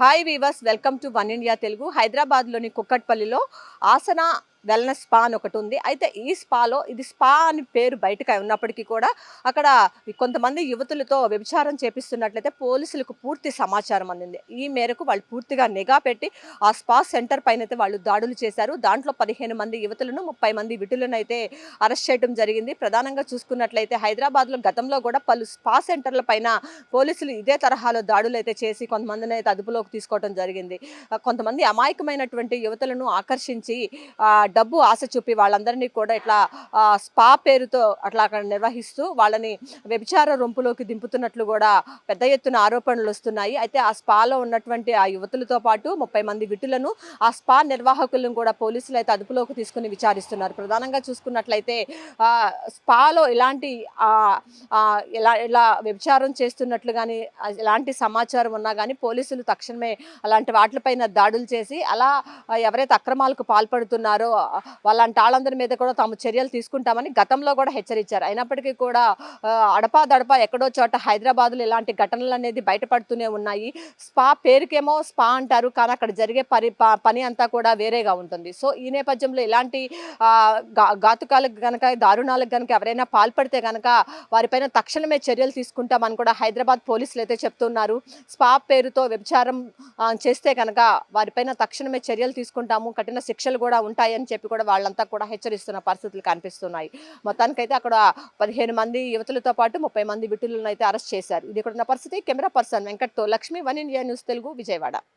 Hi viewers welcome to One India Telugu హైదరాబాద్లోని కుక్కట్పల్లిలో ఆసన wellness spa అని ఒకటి ఉంది. అయితే ఈ స్పాలో ఇది స్పా అని పేరు బయటకు ఉన్నప్పటికీ కూడా అక్కడ కొంతమంది యువతులతో వ్యభిచారం చేపిస్తున్నట్లయితే పోలీసులకు పూర్తి సమాచారం అందింది. ఈ మేరకు వాళ్ళు పూర్తిగా నిఘా పెట్టి ఆ స్పా సెంటర్ పైన అయితే వాళ్ళు దాడులు చేశారు. దాంట్లో పదిహేను మంది యువతులను ముప్పై మంది విటులను అయితే అరెస్ట్ చేయడం జరిగింది. ప్రధానంగా చూసుకున్నట్లయితే హైదరాబాద్లో గతంలో కూడా పలు స్పా సెంటర్ల పైన పోలీసులు ఇదే తరహాలో దాడులు అయితే చేసి కొంతమందిని అయితే అదుపులోకి తీసుకోవడం జరిగింది. కొంతమంది అమాయకమైనటువంటి యువతులను ఆకర్షించి డబ్బు ఆశ చూపి వాళ్ళందరినీ కూడా ఇట్లా స్పా పేరుతో అట్లా అక్కడ నిర్వహిస్తూ వాళ్ళని వ్యభిచార రొంపులోకి దింపుతున్నట్లు కూడా పెద్ద ఎత్తున ఆరోపణలు వస్తున్నాయి. అయితే ఆ స్పాలో ఉన్నటువంటి ఆ యువతులతో పాటు ముప్పై మంది విటులను ఆ స్పా నిర్వాహకులను కూడా పోలీసులు అయితే అదుపులోకి తీసుకుని విచారిస్తున్నారు. ప్రధానంగా చూసుకున్నట్లయితే స్పాలో ఇలాంటి ఇలా ఇలా వ్యభిచారం చేస్తున్నట్లు కానీ ఎలాంటి సమాచారం ఉన్నా కానీ పోలీసులు తక్షణమే అలాంటి వాటిపైన దాడులు చేసి అలా ఎవరైతే అక్రమాలకు పాల్పడుతున్నారో వాళ్ళంటి వాళ్ళందరి మీద కూడా తాము చర్యలు తీసుకుంటామని గతంలో కూడా హెచ్చరించారు. అయినప్పటికీ కూడా అడపా దడపా ఎక్కడో చోట హైదరాబాద్లో ఇలాంటి ఘటనలు అనేది బయటపడుతూనే ఉన్నాయి. స్పా పేరుకేమో స్పా అంటారు కానీ అక్కడ జరిగే పరి ప- పని అంతా కూడా వేరేగా ఉంటుంది. సో ఈ నేపథ్యంలో ఇలాంటి ఘాతుకాలకు కనుక దారుణాలకు కనుక ఎవరైనా పాల్పడితే కనుక వారిపైన తక్షణమే చర్యలు తీసుకుంటామని కూడా హైదరాబాద్ పోలీసులు అయితే చెప్తున్నారు. స్పా పేరుతో వ్యభిచారం చేస్తే కనుక వారిపైన తక్షణమే చర్యలు తీసుకుంటాము. కఠిన శిక్షలు కూడా ఉంటాయని చెప్పి కూడా వాళ్ళంతా కూడా హెచ్చరిస్తున్న పరిస్థితులు కనిపిస్తున్నాయి. మొత్తానికైతే అక్కడ పదిహేను మంది యువతులతో పాటు ముప్పై మంది విటులను అయితే అరెస్ట్ చేశారు. ఇది ఇక్కడ ఉన్న పరిస్థితి. Camera person వెంకట్తో Lakshmi One India news Telugu Vijayawada.